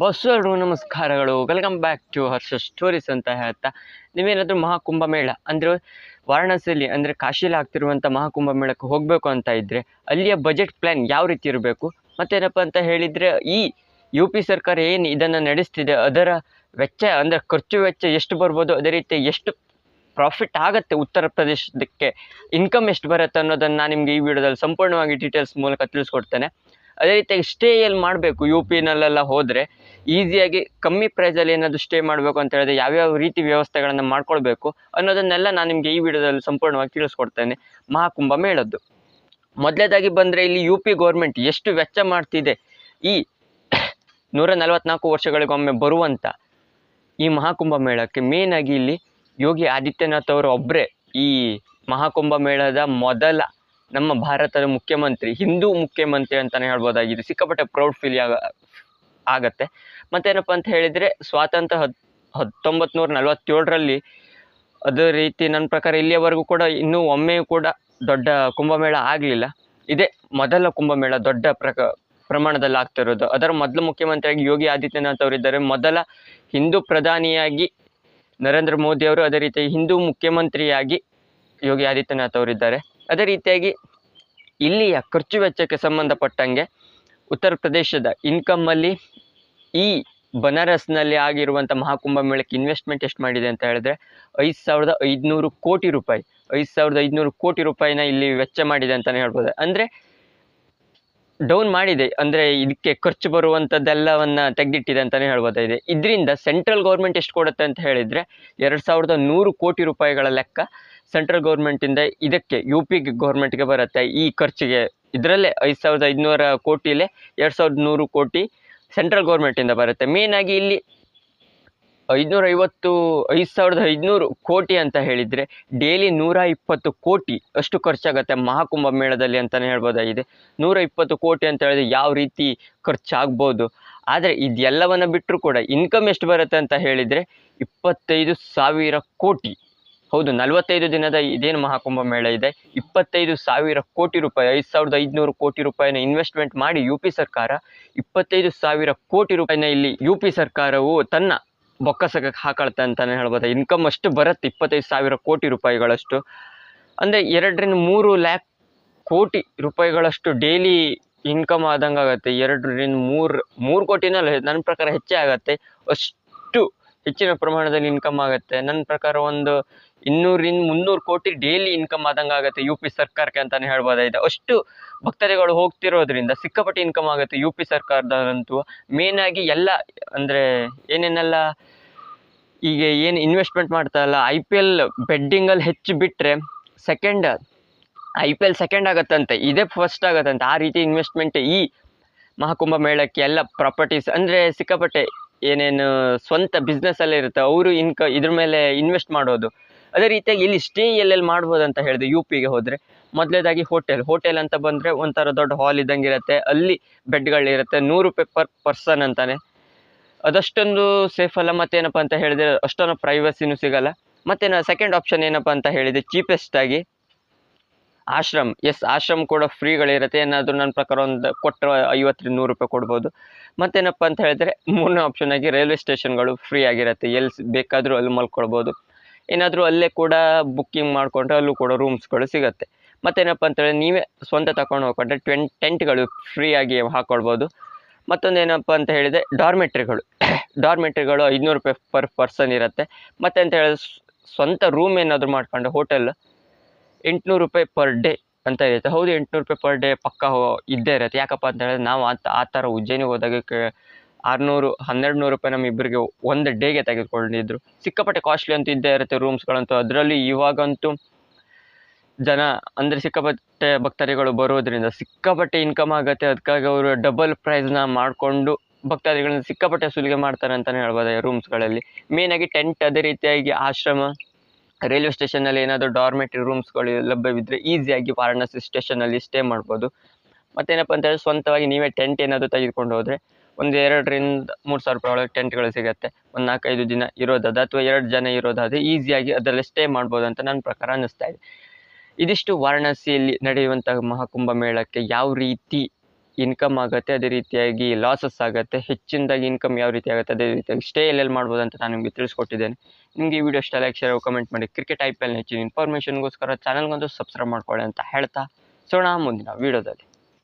ಬಸ್ಸರು ನಮಸ್ಕಾರಗಳು. Welcome back to Harsha stories ಅಂತ ಹೇಳ್ತಾ, ನೀವೇನಾದರೂ ಮಹಾಕುಂಭ ಮೇಳ, ಅಂದರೆ ವಾರಣಾಸಿಯಲ್ಲಿ, ಅಂದರೆ ಕಾಶೀಲಿ ಆಗ್ತಿರುವಂಥ ಮಹಾಕುಂಭ ಮೇಳಕ್ಕೆ ಹೋಗಬೇಕು ಅಂತ ಇದ್ದರೆ ಅಲ್ಲಿಯ ಬಜೆಟ್ ಪ್ಲ್ಯಾನ್ ಯಾವ ರೀತಿ ಇರಬೇಕು? ಮತ್ತೇನಪ್ಪ ಅಂತ ಹೇಳಿದರೆ, ಈ ಯು ಪಿ ಸರ್ಕಾರ ಏನು ಇದನ್ನು ನಡೆಸ್ತಿದೆ, ಅದರ ವೆಚ್ಚ, ಅಂದರೆ ಖರ್ಚು ವೆಚ್ಚ ಎಷ್ಟು ಬರ್ಬೋದು, ಅದೇ ರೀತಿ ಎಷ್ಟು ಪ್ರಾಫಿಟ್ ಆಗುತ್ತೆ ಉತ್ತರ ಪ್ರದೇಶಕ್ಕೆ ಇನ್ಕಮ್ ಎಷ್ಟು ಬರುತ್ತೆ ಅನ್ನೋದನ್ನು ನಾನು ನಿಮಗೆ ಈ ವಿಡಿಯೋದಲ್ಲಿ ಸಂಪೂರ್ಣವಾಗಿ ಡೀಟೇಲ್ಸ್ ಮೂಲಕ ತಿಳಿಸ್ಕೊಡ್ತೇನೆ. ಅದೇ ರೀತಿಯಾಗಿ ಸ್ಟೇ ಎಲ್ಲಿ ಮಾಡಬೇಕು ಯು ಪಿನಲ್ಲೆಲ್ಲ ಹೋದರೆ ಈಸಿಯಾಗಿ ಕಮ್ಮಿ ಪ್ರೈಸಲ್ಲಿ ಏನಾದರೂ ಸ್ಟೇ ಮಾಡಬೇಕು ಅಂತ ಹೇಳಿದ್ರೆ ಯಾವ್ಯಾವ ರೀತಿ ವ್ಯವಸ್ಥೆಗಳನ್ನು ಮಾಡ್ಕೊಳ್ಬೇಕು ಅನ್ನೋದನ್ನೆಲ್ಲ ನಾನು ನಿಮಗೆ ಈ ವಿಡಿಯೋದಲ್ಲಿ ಸಂಪೂರ್ಣವಾಗಿ ತಿಳಿಸ್ಕೊಡ್ತೇನೆ. ಮಹಾಕುಂಭ ಮೇಳದ್ದು. ಮೊದಲೇದಾಗಿ ಬಂದರೆ ಇಲ್ಲಿ ಯು ಪಿ ಗೌರ್ಮೆಂಟ್ ಎಷ್ಟು ವೆಚ್ಚ ಮಾಡ್ತಿದೆ ಈ ನೂರ ನಲವತ್ನಾಲ್ಕು ವರ್ಷಗಳಿಗೊಮ್ಮೆ ಬರುವಂಥ ಈ ಮಹಾಕುಂಭ ಮೇಳಕ್ಕೆ ಮೇನ್ ಆಗಿ ಇಲ್ಲಿ ಯೋಗಿ ಆದಿತ್ಯನಾಥ್ ಅವರು ಒಬ್ಬರೇ ಈ ಮಹಾಕುಂಭ ಮೇಳದ ಮೊದಲ ನಮ್ಮ ಭಾರತದ ಮುಖ್ಯಮಂತ್ರಿ, ಹಿಂದೂ ಮುಖ್ಯಮಂತ್ರಿ ಅಂತಲೇ ಹೇಳ್ಬೋದಾಗಿದೆ ಸಿಕ್ಕಾಪಟ್ಟೆ ಪ್ರೌಡ್ ಫೀಲ್ ಆಗ, ಆಗತ್ತೆ. ಮತ್ತೇನಪ್ಪ ಅಂತ ಹೇಳಿದರೆ ಸ್ವಾತಂತ್ರ್ಯ ಹತ್ ಹತ್ತೊಂಬತ್ತು ನೂರ ನಲವತ್ತೇಳರಲ್ಲಿ ಅದೇ ರೀತಿ ನನ್ನ ಪ್ರಕಾರ ಇಲ್ಲಿಯವರೆಗೂ ಕೂಡ ಇನ್ನೂ ಒಮ್ಮೆಯೂ ಕೂಡ ದೊಡ್ಡ ಕುಂಭಮೇಳ ಆಗಲಿಲ್ಲ. ಇದೇ ಮೊದಲ ಕುಂಭಮೇಳ ದೊಡ್ಡ ಪ್ರಕ, ಪ್ರಮಾಣದಲ್ಲಿ ಆಗ್ತಿರೋದು ಅದರ ಮೊದಲ ಮುಖ್ಯಮಂತ್ರಿಯಾಗಿ ಯೋಗಿ ಆದಿತ್ಯನಾಥ್ ಅವರಿದ್ದಾರೆ ಮೊದಲ ಹಿಂದೂ ಪ್ರಧಾನಿಯಾಗಿ ನರೇಂದ್ರ ಮೋದಿ ಅವರು, ಅದೇ ರೀತಿ ಹಿಂದೂ ಮುಖ್ಯಮಂತ್ರಿಯಾಗಿ ಯೋಗಿ ಆದಿತ್ಯನಾಥ್ ಅವರಿದ್ದಾರೆ ಅದೇ ರೀತಿಯಾಗಿ ಇಲ್ಲಿಯ ಖರ್ಚು ವೆಚ್ಚಕ್ಕೆ ಸಂಬಂಧಪಟ್ಟಂಗೆ ಉತ್ತರ ಪ್ರದೇಶದ ಇನ್ಕಮ್ಮಲ್ಲಿ ಈ ಬನಾರಸ್ನಲ್ಲಿ ಆಗಿರುವಂಥ ಮಹಾಕುಂಭ ಮೇಳಕ್ಕೆ ಇನ್ವೆಸ್ಟ್ಮೆಂಟ್ ಎಷ್ಟು ಮಾಡಿದೆ ಅಂತ ಹೇಳಿದ್ರೆ ಐದು ಸಾವಿರದ ಐದುನೂರು ಕೋಟಿ ರೂಪಾಯಿ, ಐದು ಸಾವಿರದ ಐದುನೂರು ಕೋಟಿ ರೂಪಾಯಿನ ಇಲ್ಲಿ ವೆಚ್ಚ ಮಾಡಿದೆ ಅಂತಲೇ ಹೇಳ್ಬೋದು. ಅಂದರೆ ಡೌನ್ ಮಾಡಿದೆ. ಅಂದರೆ ಇದಕ್ಕೆ ಖರ್ಚು ಬರುವಂಥದ್ದೆಲ್ಲವನ್ನು ತೆಗೆದಿಟ್ಟಿದೆ ಅಂತಲೇ ಹೇಳ್ಬೋದಾಗಿದೆ ಇದರಿಂದ ಸೆಂಟ್ರಲ್ ಗೌರ್ಮೆಂಟ್ ಎಷ್ಟು ಕೊಡುತ್ತೆ ಅಂತ ಹೇಳಿದರೆ ಎರಡು ಸಾವಿರದ ನೂರು ಕೋಟಿ ರೂಪಾಯಿಗಳ ಲೆಕ್ಕ ಸೆಂಟ್ರಲ್ ಗೌರ್ಮೆಂಟಿಂದ ಇದಕ್ಕೆ ಯು ಪಿ ಗೌರ್ಮೆಂಟ್ಗೆ ಬರುತ್ತೆ. ಈ ಖರ್ಚಿಗೆ ಇದರಲ್ಲೇ ಐದು ಸಾವಿರದ ಐದುನೂರ ಕೋಟಿಲೇ ಎರಡು ಸಾವಿರದ ನೂರು ಕೋಟಿ ಸೆಂಟ್ರಲ್ ಗೌರ್ಮೆಂಟಿಂದ ಬರುತ್ತೆ. ಮೇನ್ ಆಗಿ ಇಲ್ಲಿ ಐದುನೂರ ಐವತ್ತು ಐದು ಸಾವಿರದ ಐದುನೂರು ಕೋಟಿ ಅಂತ ಹೇಳಿದರೆ ಡೈಲಿ ನೂರ ಇಪ್ಪತ್ತು ಕೋಟಿ ಅಷ್ಟು ಖರ್ಚಾಗುತ್ತೆ ಮಹಾಕುಂಭ ಮೇಳದಲ್ಲಿ ಅಂತಲೇ ಹೇಳ್ಬೋದಾಗಿದೆ. ನೂರ ಇಪ್ಪತ್ತು ಕೋಟಿ ಅಂತ ಹೇಳಿದ್ರೆ ಯಾವ ರೀತಿ ಖರ್ಚಾಗ್ಬೋದು? ಆದರೆ ಇದೆಲ್ಲವನ್ನು ಬಿಟ್ಟರು ಕೂಡ ಇನ್ಕಮ್ ಎಷ್ಟು ಬರುತ್ತೆ ಅಂತ ಹೇಳಿದರೆ ಇಪ್ಪತ್ತೈದು ಸಾವಿರ ಕೋಟಿ. ಹೌದು, ನಲವತ್ತೈದು ದಿನದ ಇದೇನು ಮಹಾಕುಂಭ ಮೇಳ ಇದೆ? ಇಪ್ಪತ್ತೈದು ಸಾವಿರ ಕೋಟಿ ರೂಪಾಯಿ, ಐದು ಸಾವಿರದ ಐದುನೂರು ಕೋಟಿ ರೂಪಾಯಿನ ಇನ್ವೆಸ್ಟ್ಮೆಂಟ್ ಮಾಡಿ ಯು ಪಿ ಸರ್ಕಾರ ಇಪ್ಪತ್ತೈದು ಸಾವಿರ ಕೋಟಿ ರೂಪಾಯಿನ ಇಲ್ಲಿ ಯು ಪಿ ಸರ್ಕಾರವು ತನ್ನ ಬೊಕ್ಕಸಕ್ಕೆ ಹಾಕೊಳ್ತೆ ಅಂತಲೇ ಹೇಳ್ಬೋದು. ಇನ್ಕಮ್ ಅಷ್ಟು ಬರುತ್ತೆ, ಇಪ್ಪತ್ತೈದು ಸಾವಿರ ಕೋಟಿ ರೂಪಾಯಿಗಳಷ್ಟು. ಅಂದರೆ ಎರಡರಿಂದ ಮೂರು ಲ್ಯಾಕ್ ಕೋಟಿ ರೂಪಾಯಿಗಳಷ್ಟು ಡೈಲಿ ಇನ್ಕಮ್ ಆದಂಗೆ ಆಗುತ್ತೆ ಎರಡರಿಂದ ಮೂರು ಮೂರು ಕೋಟಿನಲ್ಲ, ನನ್ನ ಪ್ರಕಾರ ಹೆಚ್ಚೇ ಆಗುತ್ತೆ. ಅಷ್ಟು ಹೆಚ್ಚಿನ ಪ್ರಮಾಣದಲ್ಲಿ ಇನ್ಕಮ್ ಆಗುತ್ತೆ. ನನ್ನ ಪ್ರಕಾರ ಒಂದು ಇನ್ನೂರಿಂದ ಮುನ್ನೂರು ಕೋಟಿ ಡೈಲಿ ಇನ್ಕಮ್ ಆದಂಗೆ ಆಗುತ್ತೆ ಯು ಪಿ ಸರ್ಕಾರಕ್ಕೆ ಅಂತಲೇ ಹೇಳ್ಬೋದಾಗಿದೆ ಅಷ್ಟು ಭಕ್ತಾದಿಗಳು ಹೋಗ್ತಿರೋದ್ರಿಂದ ಸಿಕ್ಕಾಪಟ್ಟೆ ಇನ್ಕಮ್ ಆಗುತ್ತೆ ಯು ಪಿ ಸರ್ಕಾರದಂತೂ ಆಗಿ ಎಲ್ಲ ಅಂದರೆ ಏನೇನೆಲ್ಲ ಈಗ ಏನು ಇನ್ವೆಸ್ಟ್ಮೆಂಟ್ ಮಾಡ್ತಾರಲ್ಲ ಐ ಪಿ ಎಲ್ ಬೆಡ್ಡಿಂಗಲ್ಲಿ ಹೆಚ್ಚು ಬಿಟ್ಟರೆ second I P L second ಆಗತ್ತಂತೆ. ಇದೇ ಫಸ್ಟ್ ಆಗತ್ತಂತೆ. ಆ ರೀತಿ ಇನ್ವೆಸ್ಟ್ಮೆಂಟ್ ಈ ಮಹಾಕುಂಭ ಮೇಳಕ್ಕೆ ಎಲ್ಲ ಪ್ರಾಪರ್ಟೀಸ್ ಅಂದರೆ ಸಿಕ್ಕಾಪಟ್ಟೆ ಏನೇನು ಸ್ವಂತ ಬಿಸ್ನೆಸ್ಸಲ್ಲೇ ಇರುತ್ತೆ, ಅವರು ಇನ್ಕ ಇದ್ರ ಮೇಲೆ ಇನ್ವೆಸ್ಟ್ ಮಾಡೋದು. ಅದೇ ರೀತಿಯಾಗಿ ಇಲ್ಲಿ ಸ್ಟೇ ಎಲ್ಲೆಲ್ಲಿ ಮಾಡ್ಬೋದು ಅಂತ ಹೇಳಿದೆ ಯು ಪಿಗೆ ಹೋದರೆ ಮೊದಲೇದಾಗಿ ಹೋಟೆಲ್ ಹೋಟೆಲ್ ಅಂತ ಬಂದರೆ ಒಂಥರ ದೊಡ್ಡ ಹಾಲ್ ಇದ್ದಂಗೆ ಇರುತ್ತೆ, ಅಲ್ಲಿ ಬೆಡ್ಗಳಿರುತ್ತೆ ನೂರು ರೂಪಾಯಿ ಪರ್ ಪರ್ಸನ್ ಅಂತಾನೆ. ಅದಷ್ಟೊಂದು ಸೇಫ್ ಅಲ್ಲ, ಮತ್ತೇನಪ್ಪ ಅಂತ ಹೇಳಿದರೆ ಅಷ್ಟೊಂದು ಪ್ರೈವಸಿನೂ ಸಿಗಲ್ಲ. ಮತ್ತೇನು ಸೆಕೆಂಡ್ ಆಪ್ಷನ್ ಏನಪ್ಪ ಅಂತ ಹೇಳಿದರೆ ಚೀಪೆಸ್ಟ್ ಆಗಿ ಆಶ್ರಮ್ ಎಸ್ ಆಶ್ರಮ್ ಕೂಡ ಫ್ರೀಗಳಿರುತ್ತೆ ಏನಾದರೂ ನನ್ನ ಪ್ರಕಾರ ಒಂದು ಕೊಟ್ಟರೆ ಐವತ್ತರಿಂದ ನೂರು ರೂಪಾಯಿ ಕೊಡ್ಬೋದು. ಮತ್ತೇನಪ್ಪ ಅಂತ ಹೇಳಿದ್ರೆ, ಮೂರನೇ ಆಪ್ಷನ್ ಆಗಿ ರೈಲ್ವೆ ಸ್ಟೇಷನ್ಗಳು ಫ್ರೀ ಆಗಿರುತ್ತೆ. ಎಲ್ಲಿ ಬೇಕಾದರೂ ಅಲ್ಲಿ ಮಲ್ಕೊಳ್ಬೋದು. ಏನಾದರೂ ಅಲ್ಲೇ ಕೂಡ ಬುಕ್ಕಿಂಗ್ ಮಾಡಿಕೊಂಡ್ರೆ ಅಲ್ಲೂ ಕೂಡ ರೂಮ್ಸ್ಗಳು ಸಿಗುತ್ತೆ. ಮತ್ತೇನಪ್ಪ ಅಂತೇಳಿ ನೀವೇ ಸ್ವಂತ ತಗೊಂಡು ಹೋಗ್ಕೊಂಡ್ರೆ ಟ್ವೆನ್ ಟೆಂಟ್ಗಳು ಫ್ರೀಯಾಗಿ ಹಾಕ್ಕೊಳ್ಬೋದು ಮತ್ತೊಂದು ಏನಪ್ಪ ಅಂತ ಹೇಳಿದರೆ ಡಾರ್ಮೆಟ್ರಿಗಳು ಡಾರ್ಮೆಟ್ರಿಗಳು ಐದುನೂರು ರೂಪಾಯಿ ಪರ್ ಪರ್ಸನ್ ಇರುತ್ತೆ. ಮತ್ತೆ ಅಂತ ಹೇಳಿದ್ರೆ, ಸ್ವಂತ ರೂಮ್ ಏನಾದರೂ ಮಾಡ್ಕೊಂಡು ಹೋಟೆಲ್ ಎಂಟುನೂರು ರೂಪಾಯಿ ಪರ್ ಡೇ ಅಂತ ಇರುತ್ತೆ. ಹೌದು, ಎಂಟುನೂರು ರೂಪಾಯಿ ಪರ್ ಡೇ ಪಕ್ಕ ಇದ್ದೇ ಇರುತ್ತೆ. ಯಾಕಪ್ಪ ಅಂತ ಹೇಳಿದ್ರೆ ನಾವು ಆ ಆ ಥರ ಉಜ್ಜಯಿನಿ ಹೋದಾಗ ಆರುನೂರು ಹನ್ನೆರಡು ನೂರು ರೂಪಾಯಿ ನಮ್ಮಿಬ್ಬರಿಗೆ ಒಂದು ಡೇಗೆ ತೆಗೆದುಕೊಂಡಿದ್ರು. ಸಿಕ್ಕಾಪಟ್ಟೆ ಕಾಸ್ಟ್ಲಿ ಅಂತೂ ಇದ್ದೇ ಇರುತ್ತೆ ರೂಮ್ಸ್ಗಳಂತೂ ಅದರಲ್ಲಿ ಇವಾಗಂತೂ ಜನ, ಅಂದರೆ ಸಿಕ್ಕಾಪಟ್ಟೆ ಭಕ್ತಾದಿಗಳು ಬರೋದ್ರಿಂದ ಸಿಕ್ಕಾಪಟ್ಟೆ ಇನ್ಕಮ್ ಆಗುತ್ತೆ. ಅದಕ್ಕಾಗಿ ಅವರು ಡಬಲ್ ಪ್ರೈಸ್ನ ಮಾಡಿಕೊಂಡು ಭಕ್ತಾದಿಗಳನ್ನ ಸಿಕ್ಕಾಪಟ್ಟೆ ಸುಲಿಗೆ ಮಾಡ್ತಾರೆ ಅಂತಲೇ ಹೇಳ್ಬೋದು ರೂಮ್ಸ್ಗಳಲ್ಲಿ ಮೇಯ್ನಾಗಿ ಟೆಂಟ್ ಅದೇ ರೀತಿಯಾಗಿ ಆಶ್ರಮ ರೈಲ್ವೆ ಸ್ಟೇಷನಲ್ಲಿ ಏನಾದರೂ ಡಾರ್ಮೆಟ್ರಿ ರೂಮ್ಸ್ಗಳು ಲಭ್ಯವಿದ್ದರೆ ಈಸಿಯಾಗಿ ವಾರಣಾಸಿ ಸ್ಟೇಷನಲ್ಲಿ ಸ್ಟೇ ಮಾಡ್ಬೋದು. ಮತ್ತೇನಪ್ಪ ಅಂತ ಹೇಳಿದ್ರೆ ಸ್ವಂತವಾಗಿ ನೀವೇ ಟೆಂಟ್ ಏನಾದರೂ ತೆಗೆದುಕೊಂಡು ಹೋದರೆ ಒಂದು ಎರಡರಿಂದ ಮೂರು ಸಾವಿರ ರೂಪಾಯಿ ಒಳಗೆ ಟೆಂಟ್ಗಳು ಸಿಗುತ್ತೆ. ಒಂದು ನಾಲ್ಕೈದು ದಿನ ಇರೋದಾದ ಅಥವಾ ಎರಡು ಜನ ಇರೋದಾದರೆ ಈಸಿಯಾಗಿ ಅದರಲ್ಲಿ ಸ್ಟೇ ಮಾಡ್ಬೋದು ಅಂತ ನನ್ನ ಪ್ರಕಾರ ಅನ್ನಿಸ್ತಾ ಇದೆ. ಇದಿಷ್ಟು ವಾರಣಾಸಿಯಲ್ಲಿ ನಡೆಯುವಂಥ ಮಹಾಕುಂಭ ಮೇಳಕ್ಕೆ ಯಾವ ರೀತಿ ಇನ್ಕಮ್ ಆಗುತ್ತೆ, ಅದೇ ರೀತಿಯಾಗಿ ಲಾಸಸ್ ಆಗುತ್ತೆ, ಹೆಚ್ಚಿನದಾಗಿ ಇನ್ಕಮ್ ಯಾವ ರೀತಿ ಆಗುತ್ತೆ, ಅದೇ ರೀತಿಯಾಗಿ ಸ್ಟೇ ಎಲ್ಲೆಲ್ಲಿ ಮಾಡ್ಬೋದು ಅಂತ ನಾನು ನಿಮಗೆ ತಿಳಿಸ್ಕೊಟ್ಟಿದ್ದೇನೆ. ನಿಮಗೆ ಈ ವಿಡಿಯೋ ಇಷ್ಟ ಲೈಕ್ ಶೇರ್ ಕಮೆಂಟ್ ಮಾಡಿ ಕ್ರಿಕೆಟ್ ಐ ಪಿ ಎಲ್ ಹೆಚ್ಚಿನ ಇನ್ಫಾರ್ಮೇಷನ್ಗೋಸ್ಕರ ಚಾನಲ್ಗೊಂದು ಸಬ್ಸ್ಕ್ರೈಬ್ ಮಾಡ್ಕೊಳ್ಳಿ ಅಂತ ಹೇಳ್ತಾ, ಸೋಣ ಮುಂದಿನ ವಿಡಿಯೋದಲ್ಲಿ